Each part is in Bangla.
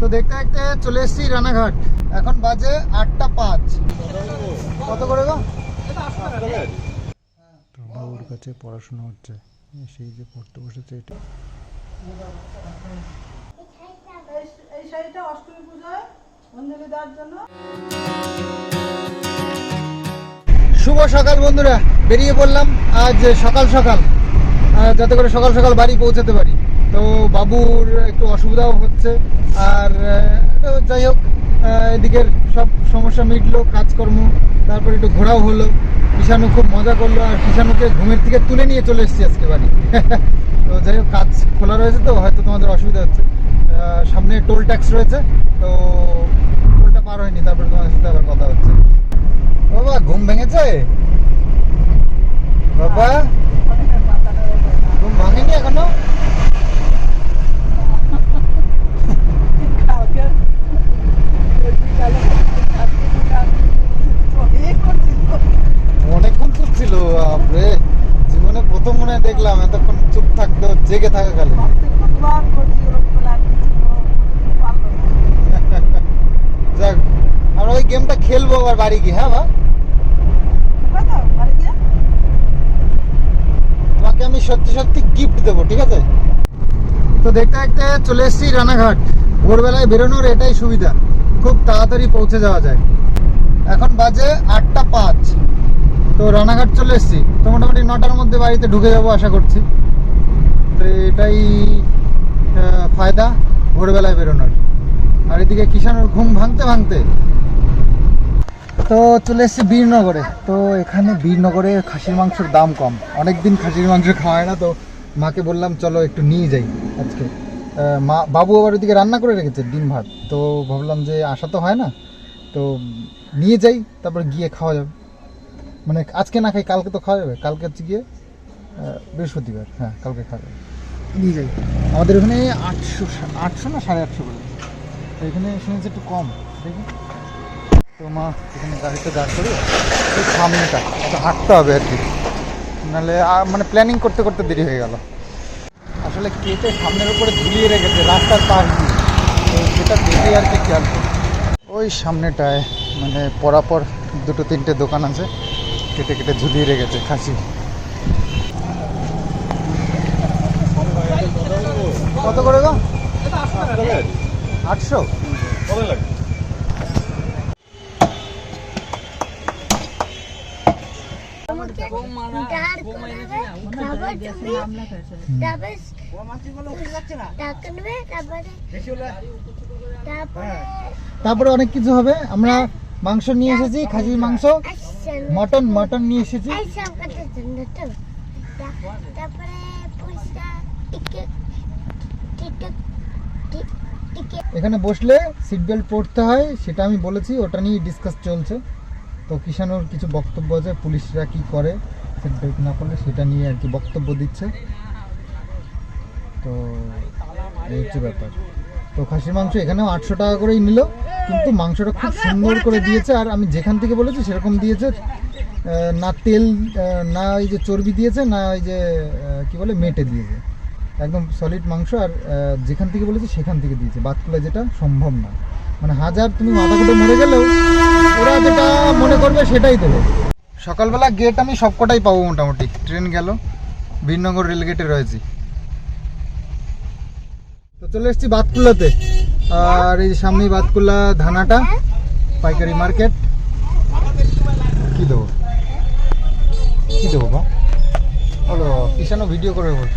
তো দেখতে দেখতে চলে এসেছি রানাঘাট। এখন বাজে আটটা পাঁচ। কত করে গো? তো বাবুর কাছে পড়াশোনা হচ্ছে। সেই যে পড়তে বসেছে এটা। এই- এই শাড়িটা অষ্টমী পুজোয় অঞ্জলি দেওয়ার জন্য। শুভ সকাল বন্ধুরা। বেরিয়ে পড়লাম আজ সকাল সকাল। যাতে করে সকাল সকাল বাড়ি পৌঁছাতে পারি। তো বাবুর একটু অসুবিধাও হচ্ছে। আর যাই হোক এদিকের সব সমস্যা মিটলো, কাজকর্ম, তারপর একটু ঘোরাও হলো। কিষানু খুব মজা করল, আর কিষানুকে ঘুমের থেকে তুলে নিয়ে চলে এসেছি আজকে বাড়ি। তো যাই হোক, কাজ খোলা রয়েছে তো, হয়তো তোমাদের অসুবিধা হচ্ছে। সামনে টোল ট্যাক্স রয়েছে, তো টোলটা পার হয়নি, তারপরে তোমাদের সাথে আবার কথা হচ্ছে। বাবা, ঘুম ভেঙেছে? বাবা, ঘুম ভাঙেনি এখনও কালকে বিকালে আজকে বিকালে এই করছিল অনেকক্ষণ চুপ ছিল, বাপরে। জীবনে প্রথম মনে দেখলাম, এতক্ষণ চুপ থাকতো জেগে থাকা গেল আমরা ওই গেমটা খেলব আবার বাড়ি গিয়ে হ্যাঁ বা তোমাকে আমি সত্যি সত্যি গিফট দেবো, ঠিক আছে? তো দেখতে দেখতে চলে এসেছি রানাঘাট। ভোরবেলায় বেরোনোর এটাই সুবিধা। খুব তাড়াতাড়ি পৌঁছে যাওয়া যায়। এখন বাজে আটটা পাঁচ। তো রানাঘাট চলে এসেছি। তো মোটামুটি নটার মধ্যে বাড়িতে ঢুকে যাব আশা করছি। তো এটাই ফায়দা ভোরবেলায় বেরোনোর। আর এদিকে কিষানোর ঘুম ভাঙতে ভাঙতে। তো চলে এসেছি বীরনগরে। তো এখানে বীরনগরে খাসির মাংসের দাম কম। অনেক দিন খাসির মাংস খাওয়া হয় না, তো মাকে বললাম, চলো একটু নিয়ে যাই আজকে। মা, বাবু আবার ওদিকে রান্না করে রেখেছে, ডিম ভাত। তো ভাবলাম যে আসা তো হয় না, তো নিয়ে যাই, তারপর গিয়ে খাওয়া যাবে। মানে আজকে না খাই, কালকে তো খাওয়া যাবে। কালকে হচ্ছে গিয়ে বৃহস্পতিবার হ্যাঁ কালকে খাওয়া যাবে। নিয়ে যাই। আমাদের ওখানে আটশো আটশো না সাড়ে আটশো করে? এখানে শুনেছি একটু কম, দেখি। তো মা এখানে গাড়িতে দাঁড় করে সামনেটা হাঁটতে হবে আর কি। নাহলে মানে প্ল্যানিং করতে করতে দেরি হয়ে গেল। আসলে কেটে সামনের উপরে ঝুলিয়ে রেখেছে, রাস্তার পাশ দিয়ে। তো সেটা দেখে আর কি খেয়াল করি। ওই সামনেটায় মানে পরাপর দুটো তিনটে দোকান আছে, কেটে কেটে ঝুলিয়ে রেখেছে, খাসি। কত করে গো? আটশো। দাঁড় করাবে তারপর অনেক কিছু হবে। আমরা মাংস নিয়ে এসেছি, খাসির মাংস, মটন মটন নিয়ে এসেছি। এখানে বসলে সিট বেল্ট পড়তে হয়, সেটা আমি বলেছি, ওটা নিয়ে ডিসকাস চলছে। তো কিষানোর কিছু বক্তব্য আছে পুলিশরা কি করে? সিট বেল্ট না করলে সেটা নিয়ে আর কি বক্তব্য দিচ্ছে। তো এই হচ্ছে ব্যাপার। তো খাসির মাংস এখানেও আটশো টাকা করেই নিল কিন্তু মাংসটা খুব সুন্দর করে দিয়েছে আর আমি যেখান থেকে বলেছি সেরকম দিয়েছে। না তেল না ওই যে চর্বি দিয়েছে না ওই যে কি বলে মেটে দিয়েছে। একদম সলিড মাংস আর যেখান থেকে বলেছি সেখান থেকে দিয়েছে। বাদ করলে যেটা সম্ভব না। মানে হাজার তুমি মাথা কুটে মরে গেলেও ওরা যেটা মনে করবে সেটাই দেবে। সকালবেলা গেট আমি সবকটাই পাবো মোটামুটি। ট্রেন গেল বীরনগর রেলগেটে রয়েছি। তো চলে এসেছি বাতকুল্লাতে আর এই যে সামনেই বাতকুল্লা ধানাটা পাইকারি মার্কেট। কি দেবো? কি দেবো বা? বলো কিষানো ভিডিও করে বল।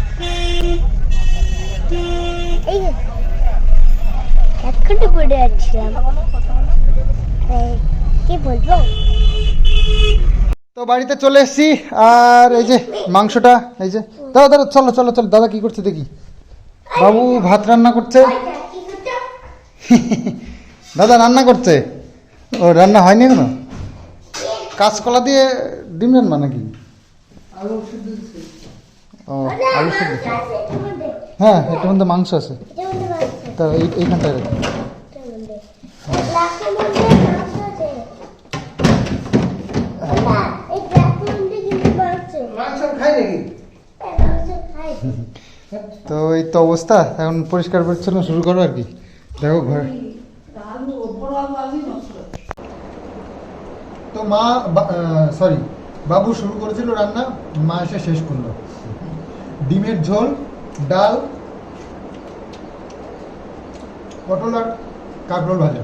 এক্ষুনি পড়ে যাচ্ছিলাম কি বলব? তো বাড়িতে চলে এসেছি আর এই যে মাংসটা এই যে। দাদা দাদা চলো চলো চলো দাদা কি করছে দেখি। বাবু ভাত রান্না করছে। দাদা রান্না করছে? ও রান্না হয়নি এখনও? কাঁচকলা দিয়ে ডিম রান্না নাকি? ও আলু সেদ্ধ। হ্যাঁ এটার মধ্যে মাংস আছে। তা এই এইখানটায় রাখি মাংস খাই নাকি তো এই তো অবস্থা এখন পরিষ্কার পরিচ্ছন্ন শুরু করো আর কি। দেখো ঘর। তো মা সরি বাবু শুরু করেছিল রান্না মা এসে শেষ করল। ডিমের ঝোল ডাল পটল আর কাঁকরোল ভাজা।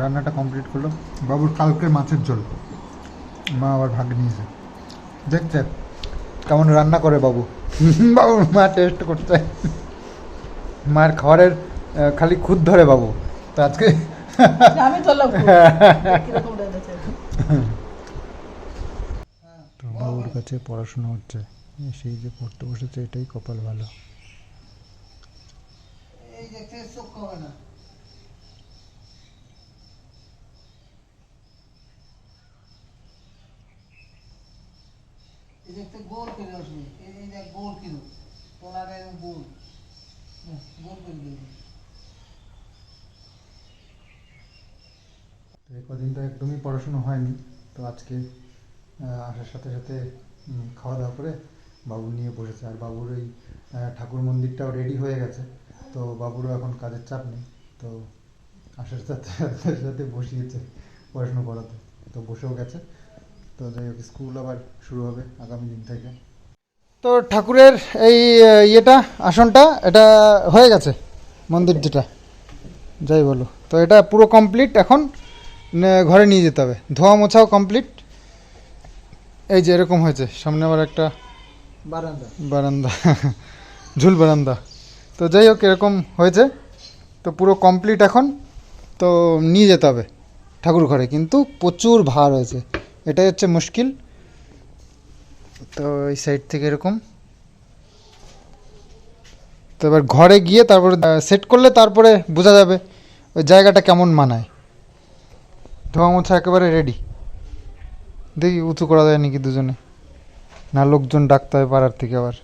রান্নাটা কমপ্লিট করল। বাবুর কালকে মাছের ঝোল। মা আবার ভাগ নিয়েছে। দেখছে কেমন রান্না করে বাবু। বাবুর মা টেস্ট করছে। মায়ের খাবারের খালি খুদ ধরে বাবু। তো আজকে আমি তো তো বাবুর কাছে পড়াশোনা হচ্ছে। সেই যে পড়তে বসেছে এটাই কপাল ভালো। এই যে চোখ না। এই যে একটা গোল করে আসবে এই যে গোল কিলো তোলারে গোল। হুম, গোল করে দিবি কদিন তো একদমই পড়াশুনো হয়নি তো আজকে আসার সাথে সাথে খাওয়া দাওয়া করে বাবু নিয়ে বসেছে। আর বাবুর ওই ঠাকুর মন্দিরটাও রেডি হয়ে গেছে। তো বাবুরও এখন কাজের চাপ নেই তো আসার সাথে সাথে বসিয়েছে পড়াশুনো করাতে। তো বসেও গেছে। তো যাই হোক স্কুল আবার শুরু হবে আগামী দিন থেকে। তো ঠাকুরের এই ইয়েটা আসনটা এটা হয়ে গেছে মন্দির যেটা। যাই বলো। তো এটা পুরো কমপ্লিট এখন ঘরে নিয়ে যেতে হবে। ধোয়া মোছাও কমপ্লিট এই যে এরকম হয়েছে সামনে আবার একটা বারান্দা। বারান্দা ঝুল বারান্দা। তো যাই হোক এরকম হয়েছে। তো পুরো কমপ্লিট এখন। তো নিয়ে যেতে হবে ঠাকুর ঘরে। কিন্তু প্রচুর ভার হয়েছে এটাই হচ্ছে মুশকিল। তো এই সাইড থেকে এরকম। তো এবার ঘরে গিয়ে তারপরে সেট করলে তারপরে বোঝা যাবে ওই জায়গাটা কেমন মানায়। ধোয়া মোছা একেবারে রেডি দেখি উঁচু করা যায় নাকি দুজনে। না লোকজন ডাকতে হয় পাড়ার থেকে আবার।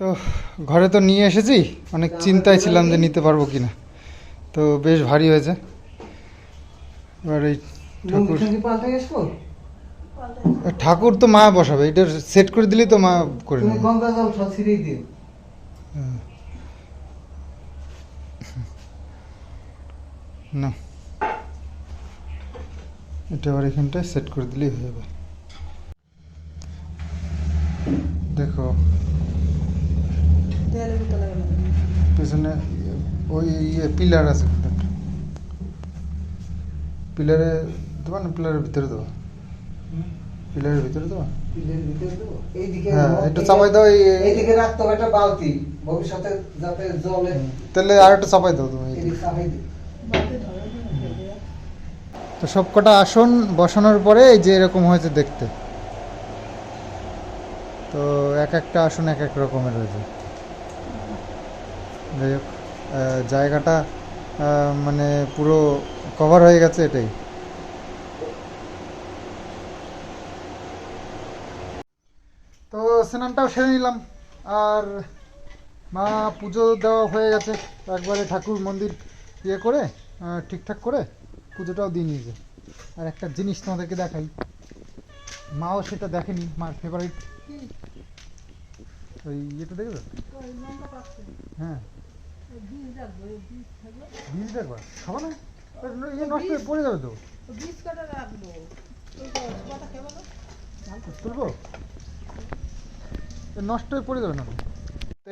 তো ঘরে তো নিয়ে এসেছি অনেক চিন্তায় ছিলাম যে নিতে পারব কিনা। তো বেশ ভারী হয়েছে। এবার এই ঠাকুর তো? মা বসাবে এটা সেট করে দিলেই তো মা করে নেবে। হ্যাঁ। না। এটা আবার এখানটায় সেট করে দিলেই হয়ে যাবে। দেখো। পেছনে ওই ইয়ে পিলার আছে পিলারে দেবা না পিলারের ভিতরে দেবা? পিলারের ভিতরে দেবা? হ্যাঁ একটু চাপাই দাও এই এইদিকে রাখতে হবে একটা বালতি। ভবিষ্যতে যাতে জলে তাহলে আর একটু চাপাই দাও তুমি তো সব কটা আসন বসানোর পরে এই যে এরকম হয়েছে দেখতে। তো এক একটা আসন এক এক রকমের হয়েছে। যাই হোক। জায়গাটা মানে পুরো কভার হয়ে গেছে এটাই। তো স্নানটাও সেরে নিলাম। আর মা পুজো দেওয়া হয়ে গেছে। একবারে ঠাকুর মন্দির ইয়ে করে ঠিকঠাক করে পুজোটাও দিয়ে নিয়েছে। আর একটা জিনিস তোমাদেরকে দেখাই। মাও সেটা দেখেনি মার ফেভারিট ওই ইয়েটা পাচ্ছে হ্যাঁ। বীজ দেখবা? খাব না নষ্ট হয়ে পড়ে যাবে তো। বীজ কাটা রাখব তুলবো নষ্ট হয়ে পড়ে যাবে না।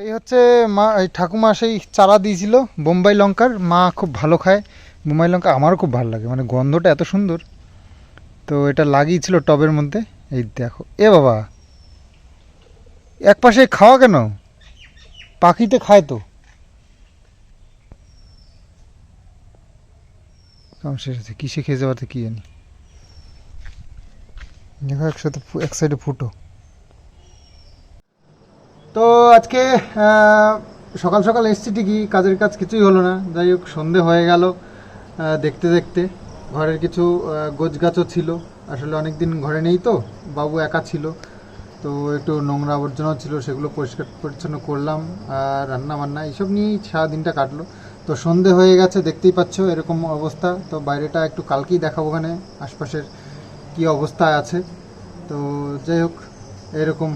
এই হচ্ছে মা, এই ঠাকুমা সেই চারা দিয়েছিল বোম্বাই লঙ্কার। মা খুব ভালো খায়। বোম্বাই লঙ্কা আমারও খুব ভালো লাগে। মানে গন্ধটা এত সুন্দর। তো এটা লাগিয়েছিল টবের মধ্যে। এই দেখো। এ বাবা এক পাশে খাওয়া কেন? পাখিতে খায় তো। কাম শেষ আছে কিসে খেয়ে যাওয়াতে কি জানি। দেখো একসাথে এক সাইডে ফুটো। তো আজকে সকাল সকাল এসছি ঠিকই, কাজের কাজ কিছুই হলো না। যাই হোক, সন্ধে হয়ে গেল দেখতে দেখতে। ঘরের কিছু গোছ গাছও ছিল। আসলে অনেক দিন ঘরে নেই তো, বাবু একা ছিল। তো একটু নোংরা আবর্জনাও ছিল, সেগুলো পরিষ্কার পরিচ্ছন্ন করলাম, আর রান্না বান্না এইসব নিয়েই সারাদিনটা কাটলো। তো সন্ধে হয়ে গেছে, দেখতেই পাচ্ছ এরকম অবস্থা। তো বাইরেটা একটু কালকেই দেখাবো ওখানে, আশপাশের কি অবস্থায় আছে। তো যাই হোক, এরকম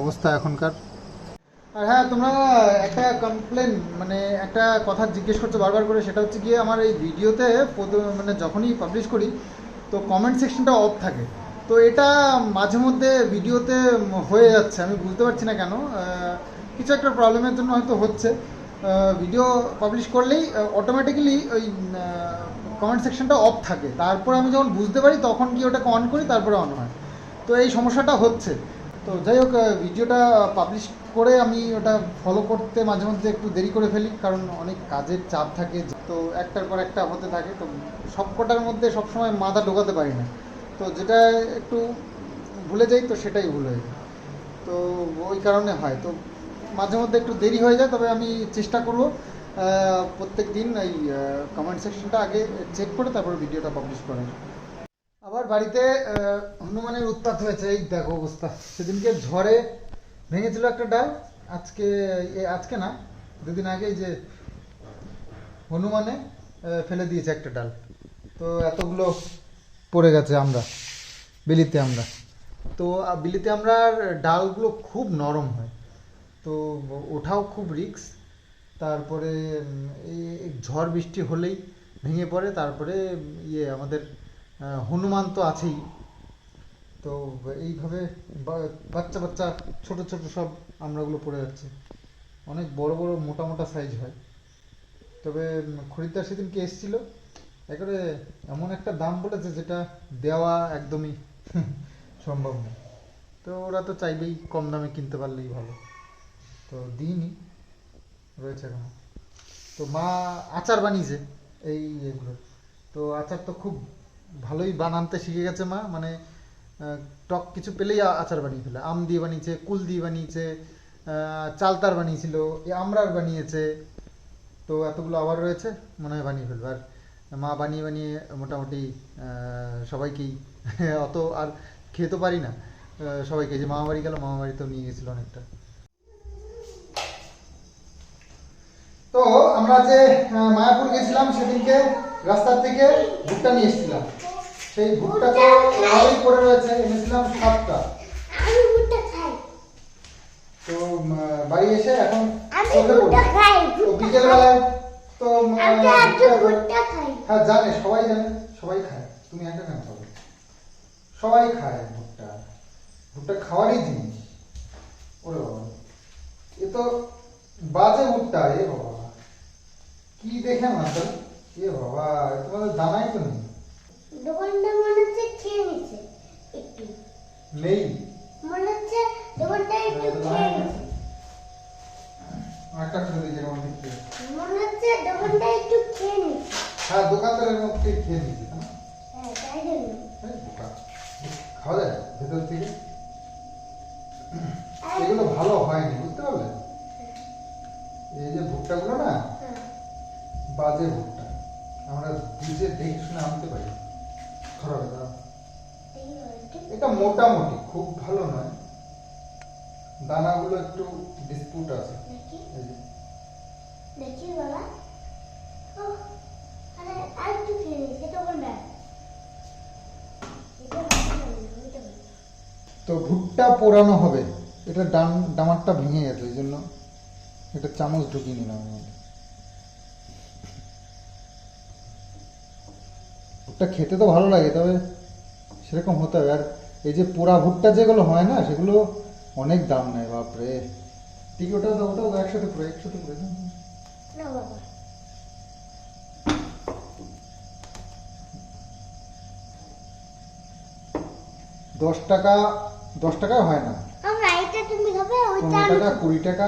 অবস্থা এখনকার। আর হ্যাঁ তোমরা একটা কমপ্লেন মানে একটা কথা জিজ্ঞেস করছ বারবার করে, সেটা হচ্ছে গিয়ে আমার এই ভিডিওতে মানে যখনই পাবলিশ করি, তো কমেন্ট সেকশনটা অফ থাকে। তো এটা মাঝে মধ্যে ভিডিওতে হয়ে যাচ্ছে, আমি বুঝতে পারছি না কেন। কিছু একটা প্রবলেমের জন্য হয়তো হচ্ছে। ভিডিও পাবলিশ করলেই অটোমেটিক্যালি ওই কমেন্ট সেকশনটা অফ থাকে। তারপর আমি যখন বুঝতে পারি, তখন কি ওটাকে অন করি, তারপরে অন হয়। তো এই সমস্যাটা হচ্ছে। তো যাই হোক ভিডিওটা পাবলিশ করে আমি ওটা ফলো করতে মাঝে মধ্যে একটু দেরি করে ফেলি, কারণ অনেক কাজের চাপ থাকে। তো একটার পর একটা হতে থাকে, তো সব কটার মধ্যে সবসময় মাথা ঢোকাতে পারি না। তো যেটা একটু ভুলে যাই, তো সেটাই ভুল হয়ে যায়। তো ওই কারণে হয়। তো মাঝে মধ্যে একটু দেরি হয়ে যায়, তবে আমি চেষ্টা করব প্রত্যেক দিন এই কমেন্ট সেকশনটা আগে চেক করে তারপর ভিডিওটা পাবলিশ করার। আবার বাড়িতে হনুমানের উৎপাত হয়েছে, এই দেখো অবস্থা। সেদিনকে ঝড়ে ভেঙেছিল একটা ডাল, আজকে আজকে না, দুদিন আগে যে হনুমানে ফেলে দিয়েছে একটা ডাল। তো এতগুলো পড়ে গেছে আমরা, বিলিতে আমরা। তো বিলিতে আমরার ডালগুলো খুব নরম হয়। তো ওঠাও খুব রিস্ক। তারপরে এই ঝড় বৃষ্টি হলেই ভেঙে পড়ে, তারপরে ইয়ে আমাদের হনুমান তো আছেই। তো এইভাবে বাচ্চা বাচ্চা, ছোট ছোট সব আমড়াগুলো পড়ে যাচ্ছে। অনেক বড় বড় মোটা মোটা সাইজ হয়। তবে খরিদ্দার সেদিনকে এসেছিল? একেবারে এমন একটা দাম বলেছে যেটা দেওয়া একদমই সম্ভব না তো ওরা তো চাইবেই কম দামে কিনতে পারলেই ভালো। তো দিইনি রয়েছে এখনও। তো মা আচার বানিয়েছে এই এগুলো তো আচার তো খুব ভালোই বানাতে শিখে গেছে মা মানে টক কিছু পেলেই আচার বানিয়ে ফেলে। আম দিয়ে বানিয়েছে, কুল দিয়ে বানিয়েছে চালতার বানিয়েছিল আমরার বানিয়েছে। তো এতগুলো আবার রয়েছে, মনে হয় বানিয়ে ফেলবে। আর মা বানিয়ে বানিয়ে মোটামুটি সবাইকেই অত আর খেতে পারি না। সবাইকে যে মামা বাড়ি গেল মামা বাড়িতেও নিয়ে গেছিল অনেকটা। তো আমরা যে মায়াপুর গেছিলাম সেদিনকে রাস্তার থেকে ভুট্টা নিয়ে এসেছিলাম। সেই ভুট্টা তো ভালোই পড়ে রয়েছে এনেছিলাম সাতটা। তো বাড়ি এসে এখন বিকেলবেলায় তো হ্যাঁ জানে সবাই জানে সবাই খায়। তুমি একা কেন খাবে সবাই খায় ভুট্টা। ভুট্টা খাওয়ারই জিনিস। ওরে বাবা। এ তো বাজে ভুট্টা এ বাবা। কি দেখে মাতাল এ বাবা তোমাদের দানাই তো নেই। দোকানটা মনে হচ্ছে খেয়ে নিচ্ছে একটু। নেই? মনে হচ্ছে দোকানটা একটু খেয়ে নিচ্ছে। একটা খেতে দিয়েছে কেমন দেখতে মনে হচ্ছে দোকানটা একটু খেয়ে নিচ্ছে। হ্যাঁ দোকানদারের মধ্যে খেয়ে দিয়েছে তাই না? হ্যাঁ তাই জন্য। খাওয়া যায় ভেতর থেকে? এগুলো ভালো হয়নি বুঝতে পারলে? এই যে ভুট্টাগুলো না হ্যাঁ, বাজে ভুট্টা আমরা বুঝে দেখে শুনে আনতে পারি। খারাপ দাও এই। এটা মোটামুটি খুব ভালো নয়। দানাগুলো একটু ডিসপুট আছে। দেখি। এই বাবা। তো ভুট্টা পোড়ানো হবে। এটা ডান ডামারটা ভেঙে গেছে ওই জন্য। এটা চামচ ঢুকিয়ে নিলাম এর ভুট্টা খেতে তো ভালো লাগে তবে সেরকম হতে হবে। আর এই যে পোড়া ভুট্টা যেগুলো হয় না সেগুলো অনেক দাম নেয় বাপরে। ঠিক ওটা দাও, ওটাও একসাথে করে একসাথে দাও। না বাবা। দশ টাকা দশ টাকা হয় না। তুমি খাবে ওইটা টাকা কুড়ি টাকা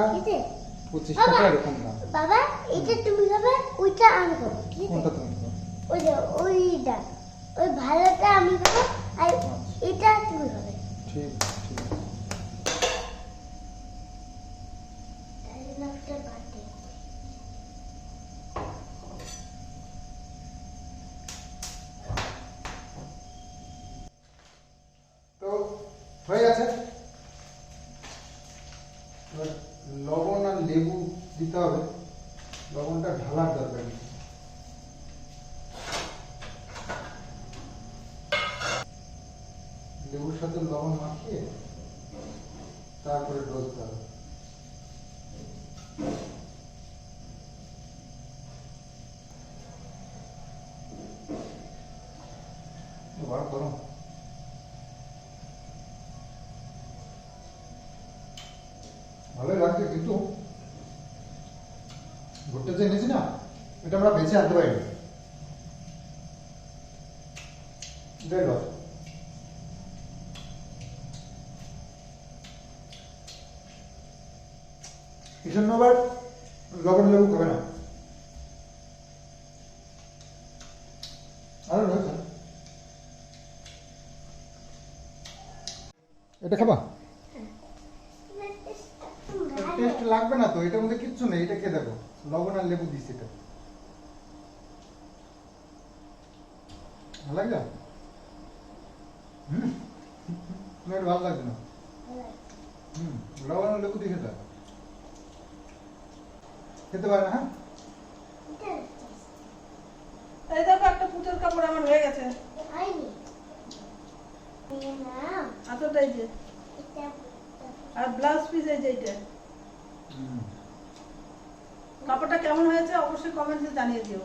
পঁচিশ টাকা এরকম দাম। বাবা এটা তুমি খাবে ওইটা আমি খাব। কোনটা তুমি? ওই যে ওইটা। ওই ভালোটা আমি খাব আর এটা তুমি খাবে। ঠিক তো হয়ে গেছে? ভুট্টা যে এনেছি না এটা আমরা বেছে আনতে পারিনি। এটাই লস আবার লবণ লেবু খাবে না? আরও রয়েছে। এটা খাবা? টেস্ট লাগবে না তো এটার মধ্যে কিচ্ছু নেই এটা খেয়ে দেখো। লবণ আর লেবু দিস এটা। ভালো লাগছে হুম? না, ভালো লাগছে না? হুম লবণ আর লেবু দিয়ে খেতে খেতে পারে না হ্যাঁ? এই দেখো একটা পুজোর কাপড় আমার হয়ে গেছে। হয়নি। এই নাও, আতটা এই যে। আর ব্লাউজ পিস এই যে হুম। কাপড়টা কেমন হয়েছে অবশ্যই কমেন্টে জানিয়ে দিও।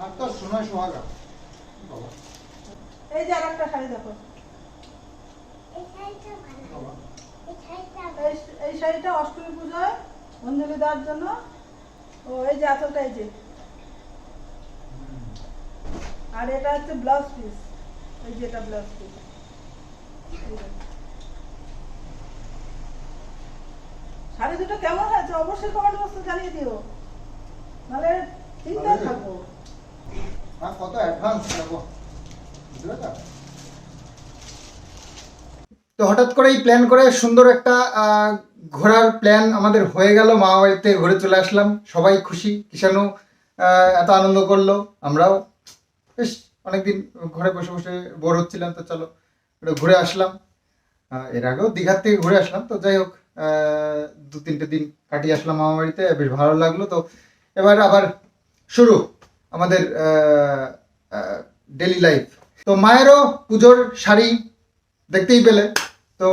আর তো সোনায় সোহাগা। বাবা। এই যে আর একটা শাড়ি দেখো। এই শাড়িটা অষ্টমী পুজোয় অঞ্জলি দেওয়ার জন্য। ও এই যে আঁচলটা এই যে। আর এটা হচ্ছে ব্লাউজ পিস এই যে এটা ব্লাউজ পিস শাড়ি দুটো কেমন হয়েছে? অবশ্যই কমেন্ট বক্সে জানিয়ে দিও। নাহলে চিন্তায় থাকব আর কত অ্যাডভান্স পারছ তো? হঠাৎ করেই প্ল্যান করে সুন্দর একটা আহ, ঘোরার প্ল্যান আমাদের হয়ে গেল মামা বাড়িতে ঘুরে চলে আসলাম। সবাই খুশি কিষানু আহ, এত আনন্দ করল আমরাও। বেশ অনেকদিন ঘরে বসে বসে বোর হচ্ছিলাম তো চলো ঘুরে আসলাম। এর আগেও দীঘার থেকে ঘুরে আসলাম তো যাই হোক। দু তিনটে দিন কাটিয়ে আসলাম মামা বাড়িতে, বেশ ভালো লাগল। তো এবার আবার শুরু আমাদের ডেলি লাইফ তো মায়েরও পুজোর শাড়ি দেখতেই পেলে। তো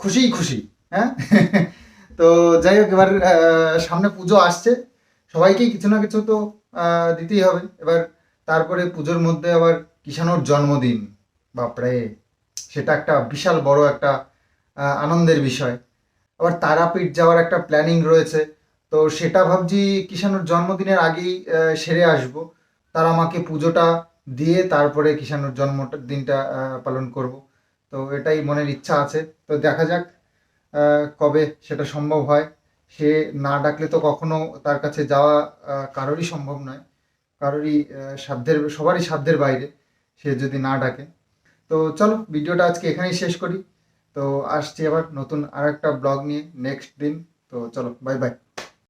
খুশিই খুশি হ্যাঁ? তো যাই হোক, এবার সামনে পুজো আসছে। সবাইকেই কিছু না কিছু তো দিতেই হবে। এবার তারপরে পুজোর মধ্যে আবার কিষানোর জন্মদিন। বাপরে, সেটা একটা বিশাল বড় একটা আনন্দের বিষয়। আবার তারাপীঠ যাওয়ার একটা প্ল্যানিং রয়েছে। তো সেটা ভাবছি কিষানোর জন্মদিনের আগেই সেরে আসব। তার আমাকে পুজোটা দিয়ে তারপরে কিষানোর জন্মটা দিনটা পালন করব। তো এটাই মনের ইচ্ছা আছে। তো দেখা যাক কবে সেটা সম্ভব হয়। সে না ডাকলে তো কখনো তার কাছে যাওয়া কারোরই সম্ভব নয়। কারোরই সাধ্যের, সবারই সাধ্যের বাইরে সে যদি না ডাকে। তো চলো, ভিডিওটা আজকে এখানেই শেষ করি। তো আসছি আবার নতুন আর একটা ব্লগ নিয়ে নেক্সট দিন। তো চলো বাই বাই